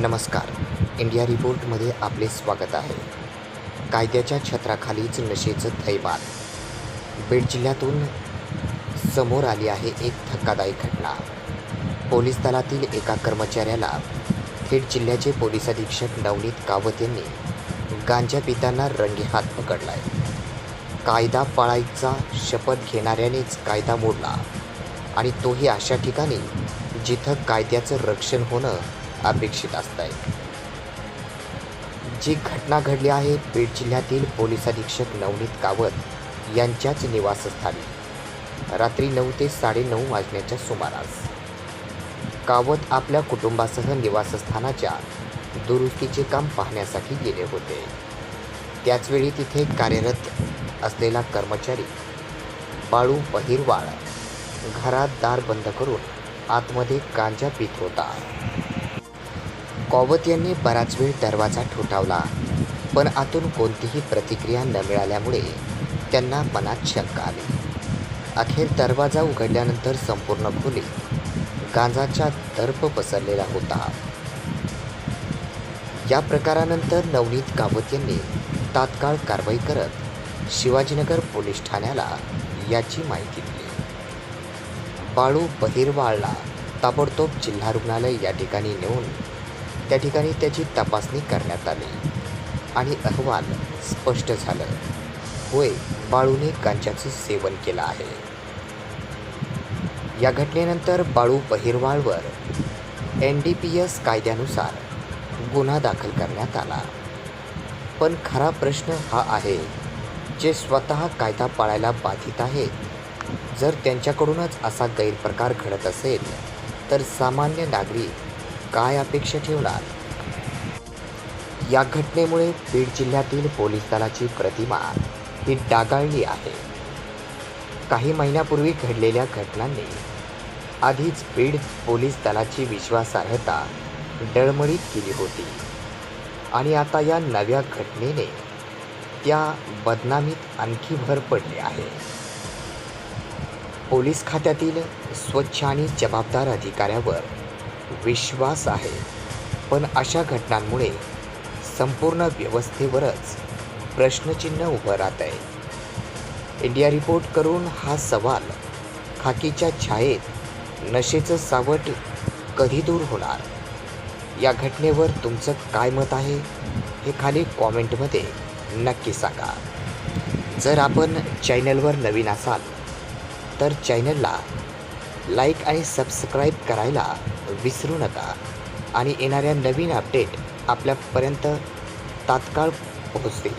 नमस्कार. इंडिया रिपोर्टमध्ये आपले स्वागत आहे. कायद्याच्या छत्राखालीच नशेचं थैमान बीड जिल्ह्यातून समोर आली आहे एक धक्कादायक घटना. पोलीस दलातील एका कर्मचाऱ्याला थेट जिल्ह्याचे पोलीस अधीक्षक नवनीत कावत यांनी गांजा पिताना रंगेहात पकडलाय. कायदा पाळायचा शपथ घेणाऱ्यानेच कायदा मोडला. आणि तोही अशा ठिकाणी जिथं कायद्याचं रक्षण होणं अपेक्षित असताय. जी घटना घडली आहे बीड जिल्ह्यातील पोलीस अधीक्षक नवनीत कावत यांच्याच निवासस्थानी. रात्री नऊ ते साडेनऊ वाजण्याच्या सुमारास. कावत आपल्या कुटुंबासह निवासस्थानाच्या दुरुस्तीचे काम पाहण्यासाठी गेले होते. त्याचवेळी तिथे कार्यरत असलेला कर्मचारी बाळू बहिरवाळ घरात दार बंद करून आतमध्ये गांजा पित होता. कॉवत यांनी बराच वेळ दरवाजा ठोठावला पण आतून कोणतीही प्रतिक्रिया न मिळाल्यामुळे त्यांना मनात शंका आली. अखेर दरवाजा उघडल्यानंतर संपूर्ण खोली गांजाचा दर्प पसरलेला होता. या प्रकारानंतर नवनीत कावत यांनी तात्काळ कारवाई करत शिवाजीनगर पोलीस ठाण्याला याची माहिती दिली. बाळू बहिरवाळला ताबडतोब जिल्हा रुग्णालय या ठिकाणी नेऊन त्या ठिकाणी त्याची तपासणी करण्यात आली. आणि अहवाल स्पष्ट झालं. होय बाळूने गांजाचं सेवन केलं आहे. या घटनेनंतर बाळू बहिरवाळवर एन डी पी एस कायद्यानुसार गुन्हा दाखल करण्यात आला. पण खरा प्रश्न हा आहे जे स्वतः कायदा पाळायला बाधित आहेत. जर त्यांच्याकडूनच असा गैरप्रकार घडत असेल तर सामान्य नागरिक काय अपेक्षा ठेवणार? या घटनेमुळे बीड जिल्ह्यातील पोलीस दलाची प्रतिमा ही डागाळली आहे. काही महिन्यापूर्वी घडलेल्या घटनांनी आधीच बीड पोलीस दलाची विश्वासार्हता डळमळीत केली होती आणि आता या नव्या घटनेने त्या बदनामीत आणखी भर पडली आहे. पोलीस खात्यातील स्वच्छ आणि जबाबदार अधिकाऱ्यावर विश्वास आहे. पण अशा घटनांमुळे संपूर्ण व्यवस्थेवरच प्रश्नचिन्ह उभं राहत आहे. इंडिया रिपोर्ट करून हा सवाल खाकीच्या छायेत नशेचं सावट कधी दूर होणार? या घटनेवर तुमचं काय मत आहे? हे खाली कॉमेंटमध्ये नक्की सांगा. जर आपण चॅनलवर नवीन असाल तर चॅनलला लाईक आणि सबस्क्राईब करायला विसरू नका. आणि येणाऱ्या नवीन अपडेट आपल्यापर्यंत तात्काळ पोहोचतील.